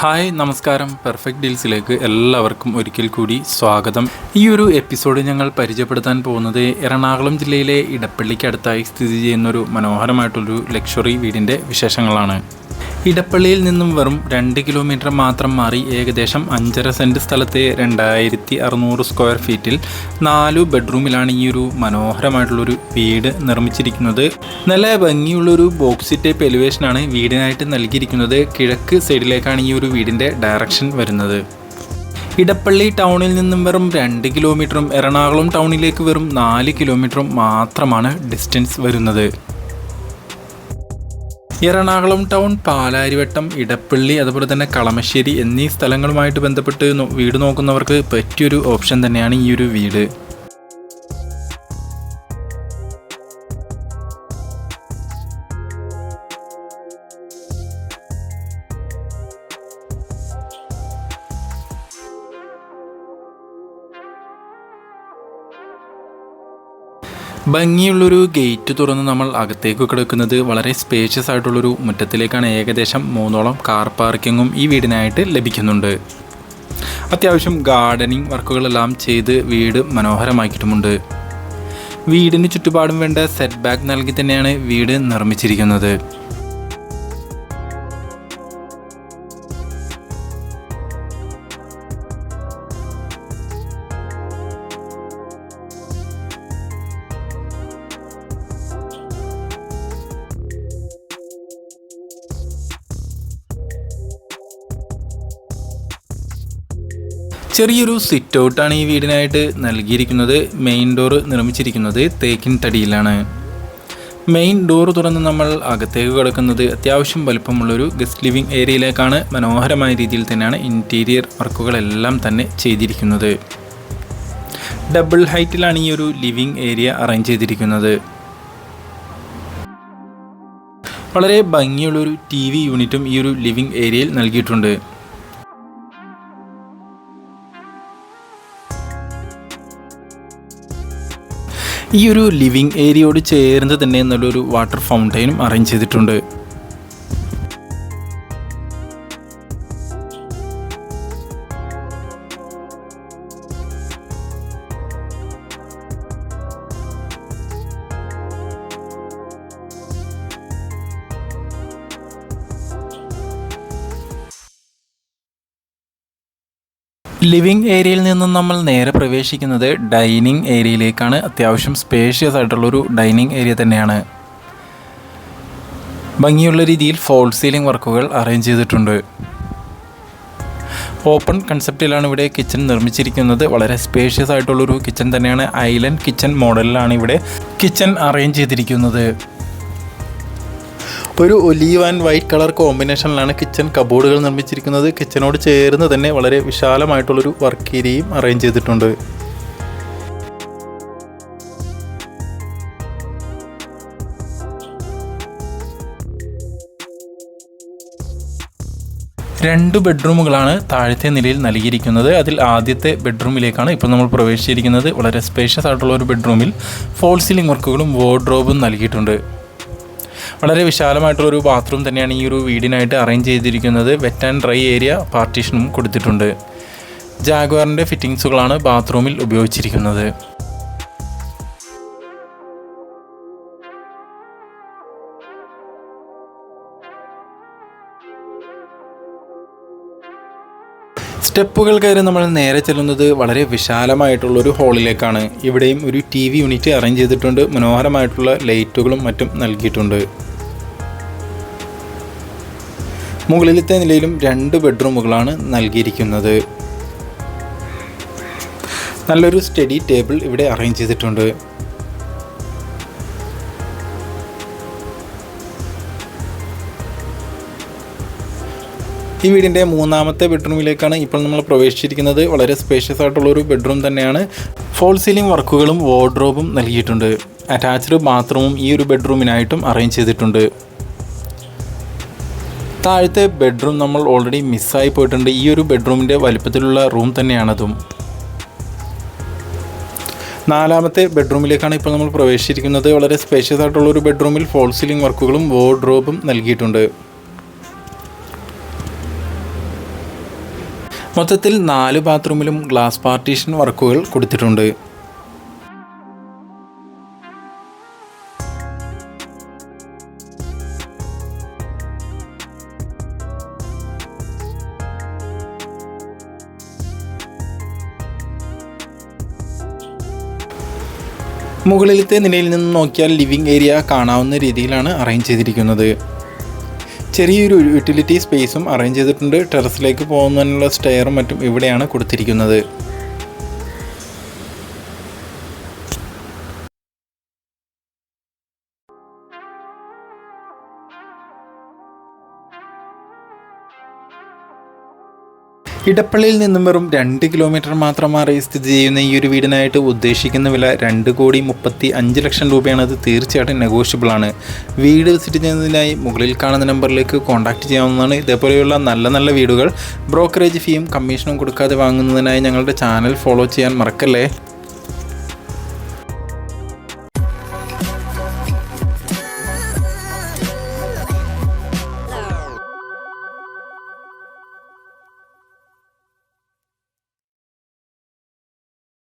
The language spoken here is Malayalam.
ഹായ് നമസ്കാരം. പെർഫെക്റ്റ് ഡീൽസിലേക്ക് എല്ലാവർക്കും ഒരിക്കൽ കൂടി സ്വാഗതം. ഈ ഒരു എപ്പിസോഡ് ഞങ്ങൾ പരിചയപ്പെടുത്താൻ പോകുന്നത് എറണാകുളം ജില്ലയിലെ ഇടപ്പള്ളിക്കടുത്തായി സ്ഥിതി ചെയ്യുന്നൊരു മനോഹരമായിട്ടുള്ളൊരു ലക്ഷറി വീടിന്റെ വിശേഷങ്ങളാണ്. ഇടപ്പള്ളിയിൽ നിന്നും വെറും രണ്ട് കിലോമീറ്റർ മാത്രം മാറി ഏകദേശം അഞ്ചര സെന്റ് സ്ഥലത്തെ രണ്ടായിരത്തി അറുന്നൂറ് സ്ക്വയർ ഫീറ്റിൽ നാലു ബെഡ്റൂമിലാണ് ഈ ഒരു മനോഹരമായിട്ടുള്ളൊരു വീട് നിർമ്മിച്ചിരിക്കുന്നത്. നല്ല ഭംഗിയുള്ളൊരു ബോക്സി ടൈപ്പ് എലിവേഷനാണ് വീടിനായിട്ട് നൽകിയിരിക്കുന്നത്. കിഴക്ക് സൈഡിലേക്കാണ് ഈ ഒരു വീടിന്റെ ഡയറക്ഷൻ വരുന്നത്. ഇടപ്പള്ളി ടൗണിൽ നിന്നും വെറും രണ്ട് കിലോമീറ്ററും എറണാകുളം ടൗണിലേക്ക് വെറും നാല് കിലോമീറ്ററും മാത്രമാണ് ഡിസ്റ്റൻസ് വരുന്നത്. എറണാകുളം ടൗൺ പാലാരിവട്ടം ഇടപ്പള്ളി അതുപോലെ തന്നെ കളമശ്ശേരി എന്നീ സ്ഥലങ്ങളുമായിട്ട് ബന്ധപ്പെട്ട് വീട് നോക്കുന്നവർക്ക് പറ്റിയൊരു ഓപ്ഷൻ തന്നെയാണ് ഈ ഒരു വീട്. ഭംഗിയുള്ളൊരു ഗേറ്റ് തുറന്ന് നമ്മൾ അകത്തേക്ക് കിടക്കുന്നത് വളരെ സ്പേഷ്യസ് ആയിട്ടുള്ളൊരു മുറ്റത്തിലേക്കാണ് ഏകദേശം മൂന്നോളം കാർ പാർക്കിങ്ങും ഈ വീടിനായിട്ട് ലഭിക്കുന്നുണ്ട്. അത്യാവശ്യം ഗാർഡനിങ് വർക്കുകളെല്ലാം ചെയ്ത് വീട് മനോഹരമാക്കിയിട്ടുമുണ്ട്. വീടിന് ചുറ്റുപാടും വേണ്ട സെറ്റ് ബാക്ക് നൽകി തന്നെയാണ് വീട് നിർമ്മിച്ചിരിക്കുന്നത്. ചെറിയൊരു സിറ്റ് ഔട്ടാണ് ഈ വീടിനായിട്ട് നൽകിയിരിക്കുന്നത്. മെയിൻ ഡോർ നിർമ്മിച്ചിരിക്കുന്നത് തേക്കിൻ തടിയിലാണ്. മെയിൻ ഡോർ തുറന്ന് നമ്മൾ അകത്തേക്ക് കിടക്കുന്നത് അത്യാവശ്യം വലുപ്പമുള്ളൊരു ഗസ്റ്റ് ലിവിംഗ് ഏരിയയിലേക്കാണ് മനോഹരമായ രീതിയിൽ തന്നെയാണ് ഇന്റീരിയർ വർക്കുകളെല്ലാം തന്നെ ചെയ്തിരിക്കുന്നത്. ഡബിൾ ഹൈറ്റിലാണ് ഈ ഒരു ലിവിംഗ് ഏരിയ അറേഞ്ച് ചെയ്തിരിക്കുന്നത്. വളരെ ഭംഗിയുള്ളൊരു ടി വി യൂണിറ്റും ഈ ഒരു ലിവിംഗ് ഏരിയയിൽ നൽകിയിട്ടുണ്ട്. ഈ ഒരു ലിവിങ് ഏരിയയോട് ചേർന്ന് തന്നെ നല്ലൊരു വാട്ടർ ഫൗണ്ടൈനും അറേഞ്ച് ചെയ്തിട്ടുണ്ട്. ലിവിംഗ് ഏരിയയിൽ നിന്നും നമ്മൾ നേരെ പ്രവേശിക്കുന്നത് ഡൈനിങ് ഏരിയയിലേക്കാണ്. അത്യാവശ്യം സ്പേഷ്യസ് ആയിട്ടുള്ളൊരു ഡൈനിങ് ഏരിയ തന്നെയാണ്. ഭംഗിയുള്ള രീതിയിൽ ഫോൾ സീലിംഗ് വർക്കുകൾ അറേഞ്ച് ചെയ്തിട്ടുണ്ട്. ഓപ്പൺ കൺസെപ്റ്റിലാണ് ഇവിടെ കിച്ചൺ നിർമ്മിച്ചിരിക്കുന്നത്. വളരെ സ്പേഷ്യസ് ആയിട്ടുള്ളൊരു കിച്ചൺ തന്നെയാണ്. ഐലൻഡ് കിച്ചൺ മോഡലിലാണ് ഇവിടെ കിച്ചൺ അറേഞ്ച് ചെയ്തിരിക്കുന്നത്. ഒരു ഒലീവ് ആൻഡ് വൈറ്റ് കളർ കോമ്പിനേഷനിലാണ് കിച്ചൺ കബോർഡുകൾ നിർമ്മിച്ചിരിക്കുന്നത്. കിച്ചനോട് ചേർന്ന് തന്നെ വളരെ വിശാലമായിട്ടുള്ളൊരു വർക്ക് ഏരിയയും അറേഞ്ച് ചെയ്തിട്ടുണ്ട്. രണ്ട് ബെഡ്റൂമുകളാണ് താഴത്തെ നിലയിൽ നൽകിയിരിക്കുന്നത്. അതിൽ ആദ്യത്തെ ബെഡ്റൂമിലേക്കാണ് ഇപ്പോൾ നമ്മൾ പ്രവേശിച്ചിരിക്കുന്നത്. വളരെ സ്പേഷ്യസ് ആയിട്ടുള്ള ഒരു ബെഡ്റൂമിൽ ഫോൾ സീലിംഗ് വർക്കുകളും വാർഡ്രോബും നൽകിയിട്ടുണ്ട്. വളരെ വിശാലമായിട്ടുള്ളൊരു ബാത്റൂം തന്നെയാണ് ഈ ഒരു വീടിനായിട്ട് അറേഞ്ച് ചെയ്തിരിക്കുന്നത്. വെറ്റ് ആൻഡ് ഡ്രൈ ഏരിയ പാർട്ടീഷനും കൊടുത്തിട്ടുണ്ട്. ജാഗ്വാറിന്റെ ഫിറ്റിങ്സുകളാണ് ബാത്റൂമിൽ ഉപയോഗിച്ചിരിക്കുന്നത്. സ്റ്റെപ്പുകൾ കയറി നമ്മൾ നേരെ ചെല്ലുന്നത് വളരെ വിശാലമായിട്ടുള്ളൊരു ഹാളിലേക്കാണ്. ഇവിടെയും ഒരു ടി വി യൂണിറ്റ് അറേഞ്ച് ചെയ്തിട്ടുണ്ട്. മനോഹരമായിട്ടുള്ള ലൈറ്റുകളും മറ്റും നൽകിയിട്ടുണ്ട്. മുകളിലത്തെ നിലയിലും രണ്ട് ബെഡ്റൂമുകളാണ് നൽകിയിരിക്കുന്നത്. നല്ലൊരു സ്റ്റഡി ടേബിൾ ഇവിടെ അറേഞ്ച് ചെയ്തിട്ടുണ്ട്. ഈ വീടിന്റെ മൂന്നാമത്തെ ബെഡ്റൂമിലേക്കാണ് ഇപ്പോൾ നമ്മൾ പ്രവേശിച്ചിരിക്കുന്നത്. വളരെ സ്പേഷ്യസ് ആയിട്ടുള്ള ഒരു ബെഡ്റൂം തന്നെയാണ്. ഫോൾ സീലിംഗ് വർക്കുകളും വാർഡ്രോബും നൽകിയിട്ടുണ്ട്. അറ്റാച്ച്ഡ് ബാത്റൂമും ഈ ഒരു ബെഡ്റൂമിനായിട്ടും അറേഞ്ച് ചെയ്തിട്ടുണ്ട്. താഴത്തെ ബെഡ്റൂം നമ്മൾ ഓൾറെഡി മിസ്സായി പോയിട്ടുണ്ട്. ഈ ഒരു ബെഡ്റൂമിന്റെ വലിപ്പത്തിലുള്ള റൂം തന്നെയാണതും. നാലാമത്തെ ബെഡ്റൂമിലേക്കാണ് ഇപ്പോൾ നമ്മൾ പ്രവേശിച്ചിരിക്കുന്നത്. വളരെ സ്പേഷ്യസ് ആയിട്ടുള്ള ഒരു ബെഡ്റൂമിൽ ഫോൾ സീലിംഗ് വർക്കുകളും വാർഡ്രോബും നൽകിയിട്ടുണ്ട്. മൊത്തത്തിൽ നാല് ബാത്റൂമിലും ഗ്ലാസ് പാർട്ടീഷൻ വർക്കുകൾ കൊടുത്തിട്ടുണ്ട്. മുകളിലത്തെ നിലയിൽ നിന്ന് നോക്കിയാൽ ലിവിംഗ് ഏരിയ കാണാവുന്ന രീതിയിലാണ് അറേഞ്ച് ചെയ്തിരിക്കുന്നത്. ചെറിയൊരു യൂട്ടിലിറ്റി സ്പേസും അറേഞ്ച് ചെയ്തിട്ടുണ്ട്. ടെറസിലേക്ക് പോകുന്നതിനുള്ള സ്റ്റെയറും മറ്റും ഇവിടെയാണ് കൊടുത്തിരിക്കുന്നത്. ഇടപ്പള്ളിയിൽ നിന്നും വെറും രണ്ട് കിലോമീറ്റർ മാത്രം മാറി സ്ഥിതി ചെയ്യുന്ന ഈ ഒരു വീടിനായിട്ട് ഉദ്ദേശിക്കുന്ന വില രണ്ട് കോടി മുപ്പത്തി അഞ്ച് ലക്ഷം രൂപയാണ്. അത് തീർച്ചയായിട്ടും നെഗോഷ്യബിൾ ആണ്. വീട് വിസിറ്റ് ചെയ്യുന്നതിനായി മുകളിൽ കാണുന്ന നമ്പറിലേക്ക് കോൺടാക്ട് ചെയ്യാവുന്നതാണ്. ഇതേപോലെയുള്ള നല്ല നല്ല വീടുകൾ ബ്രോക്കറേജ് ഫീയും കമ്മീഷനും കൊടുക്കാതെ വാങ്ങുന്നതിനായി ഞങ്ങളുടെ ചാനൽ ഫോളോ ചെയ്യാൻ മറക്കല്ലേ?